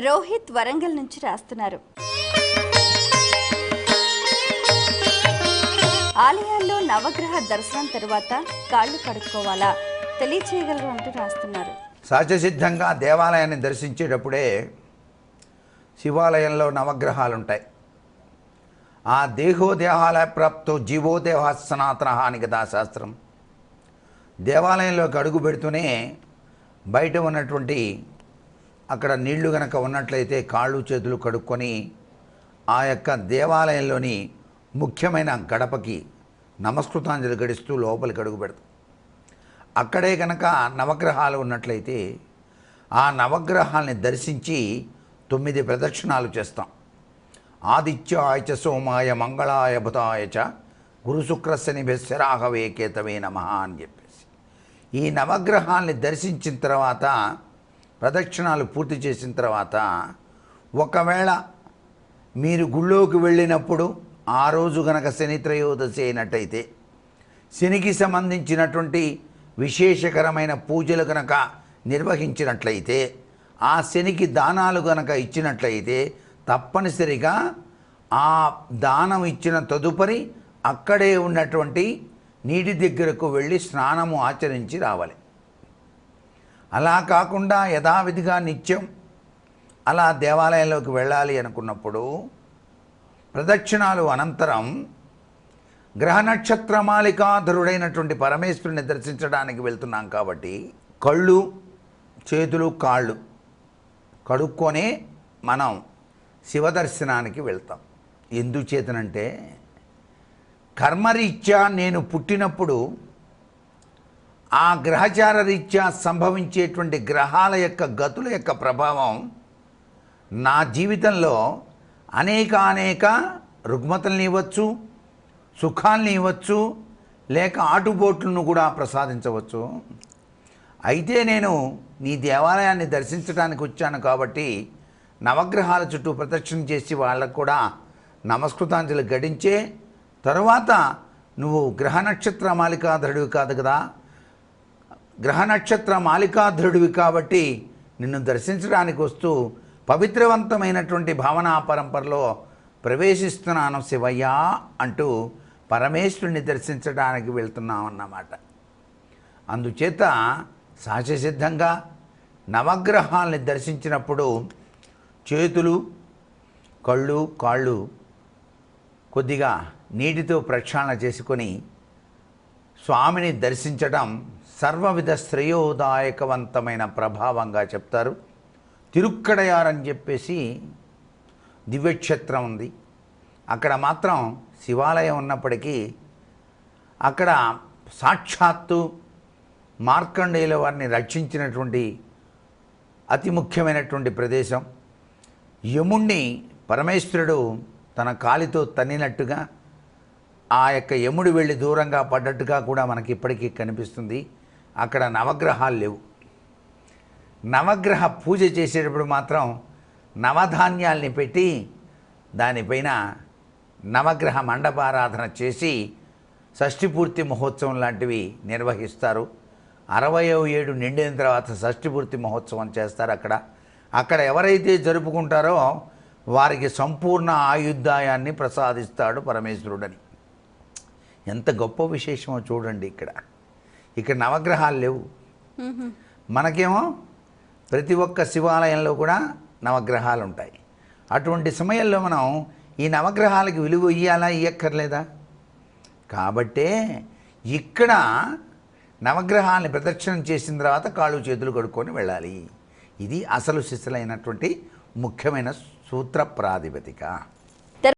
రోహిత్ వరంగల్ నుంచి రాస్తున్నారు. ఆలయాల్లో నవగ్రహ దర్శనం తరువాత కాళ్ళు కడుక్కోవాలా? తెలియచేయగలరు అంటూ రాస్తున్నారు. సహజసిద్ధంగా దేవాలయాన్ని దర్శించేటప్పుడే శివాలయంలో నవగ్రహాలు ఉంటాయి ఆ దేహోదేహాలయ ప్రాప్తో జీవోదేహ సనాతన అని కదా శాస్త్రం. దేవాలయంలోకి అడుగు పెడుతూనే బయట ఉన్నటువంటి అక్కడ నీళ్ళు గనక ఉన్నట్లయితే కాళ్ళు చేతులు కడుక్కొని ఆ యొక్క దేవాలయంలోని ముఖ్యమైన గడపకి నమస్కృతాంజలి గడిస్తూ లోపలికి అడుగు పెడతాం. అక్కడే కనుక నవగ్రహాలు ఉన్నట్లయితే ఆ నవగ్రహాల్ని దర్శించి తొమ్మిది ప్రదక్షిణాలు చేస్తాం. ఆదిత్యాయ చ సోమాయ మంగళాయ బుధాయ చ గురుశుక్రశని బెస్సరాహవే కేతవే నమ అని చెప్పేసి. ఈ నవగ్రహాల్ని దర్శించిన తర్వాత ప్రదక్షిణాలు పూర్తి చేసిన తర్వాత ఒకవేళ మీరు గుళ్ళోకి వెళ్ళినప్పుడు ఆ రోజు గనక శని త్రయోదశి అయినట్టయితే శనికి సంబంధించినటువంటి విశేషకరమైన పూజలు కనుక నిర్వహించినట్లయితే ఆ శనికి దానాలు కనుక ఇచ్చినట్లయితే తప్పనిసరిగా ఆ దానం ఇచ్చిన తదుపరి అక్కడే ఉన్నటువంటి నీటి దగ్గరకు వెళ్ళి స్నానము ఆచరించి రావాలి. అలా కాకుండా యథావిధిగా నిత్యం అలా దేవాలయంలోకి వెళ్ళాలి అనుకున్నప్పుడు ప్రదక్షిణాలు అనంతరం గ్రహ నక్షత్రమాలికాధరుడైనటువంటి పరమేశ్వరుని దర్శించడానికి వెళ్తున్నాం కాబట్టి కళ్ళు చేతులు కాళ్ళు కడుక్కొనే మనం శివదర్శనానికి వెళ్తాం. ఎందుచేతనంటే కర్మరీత్యా నేను పుట్టినప్పుడు ఆ గ్రహచార రీత్యా సంభవించేటువంటి గ్రహాల యొక్క గతుల యొక్క ప్రభావం నా జీవితంలో అనేక అనేక రుగ్మతల్ని ఇవ్వచ్చు సుఖాల్ని ఇవ్వచ్చు లేక ఆటుపోట్లను కూడా ప్రసాదించవచ్చు. అయితే నేను నీ దేవాలయాన్ని దర్శించడానికి వచ్చాను కాబట్టి నవగ్రహాల చుట్టూ ప్రదక్షిణ చేసి వాళ్ళకు కూడా నమస్కృతాంజలి గడించే తరువాత నువ్వు గ్రహ నక్షత్ర మాలికాధరుడివి కాదు కదా గ్రహ నక్షత్ర మాలికాధరుడివి కాబట్టి నిన్ను దర్శించడానికి వస్తూ పవిత్రవంతమైనటువంటి భావనా పరంపరలో ప్రవేశిస్తున్నాను శివయ్య అంటూ పరమేశ్వరుని దర్శించడానికి వెళ్తున్నామన్నమాట. అందుచేత సహజసిద్ధంగా నవగ్రహాల్ని దర్శించినప్పుడు చేతులు కళ్ళు కాళ్ళు కొద్దిగా నీటితో ప్రక్షాళన చేసుకొని స్వామిని దర్శించడం సర్వవిధ శ్రేయోదాయకవంతమైన ప్రభావంగా చెప్తారు. తిరుక్కడయారని చెప్పేసి దివ్యక్షేత్రం ఉంది. అక్కడ మాత్రం శివాలయం ఉన్నప్పటికీ అక్కడ సాక్షాత్తు మార్కండేయుల వారిని రక్షించినటువంటి అతి ముఖ్యమైనటువంటి ప్రదేశం. యముణ్ణి పరమేశ్వరుడు తన కాలితో తన్నినట్టుగా ఆ యొక్క యముడు వెళ్ళి దూరంగా పడ్డట్టుగా కూడా మనకి ఇప్పటికీ కనిపిస్తుంది. అక్కడ నవగ్రహాలు లేవు. నవగ్రహ పూజ చేసేటప్పుడు మాత్రం నవధాన్యాల్ని పెట్టి దానిపైన నవగ్రహ మండపారాధన చేసి షష్ఠిపూర్తి మహోత్సవం లాంటివి నిర్వహిస్తారు. అరవయో ఏడు నిండిన తర్వాత షష్ఠిపూర్తి మహోత్సవం చేస్తారు అక్కడ. అక్కడ ఎవరైతే జరుపుకుంటారో వారికి సంపూర్ణ ఆయుద్ధాయాన్ని ప్రసాదిస్తాడు పరమేశ్వరుడని. ఎంత గొప్ప విశేషమో చూడండి ఇక్కడ. ఇక్కడ నవగ్రహాలు లేవు. మనకేమో ప్రతి ఒక్క శివాలయంలో కూడా నవగ్రహాలు ఉంటాయి. అటువంటి సమయంలో మనం ఈ నవగ్రహాలకి విలువ ఇయ్యాలా ఇయ్యక్కర్లేదా? కాబట్టే ఇక్కడ నవగ్రహాలని ప్రదక్షిణం చేసిన తర్వాత కాళ్ళు చేతులు కడుక్కొని వెళ్ళాలి. ఇది అసలు శిశులైనటువంటి ముఖ్యమైన సూత్ర ప్రాతిపదిక.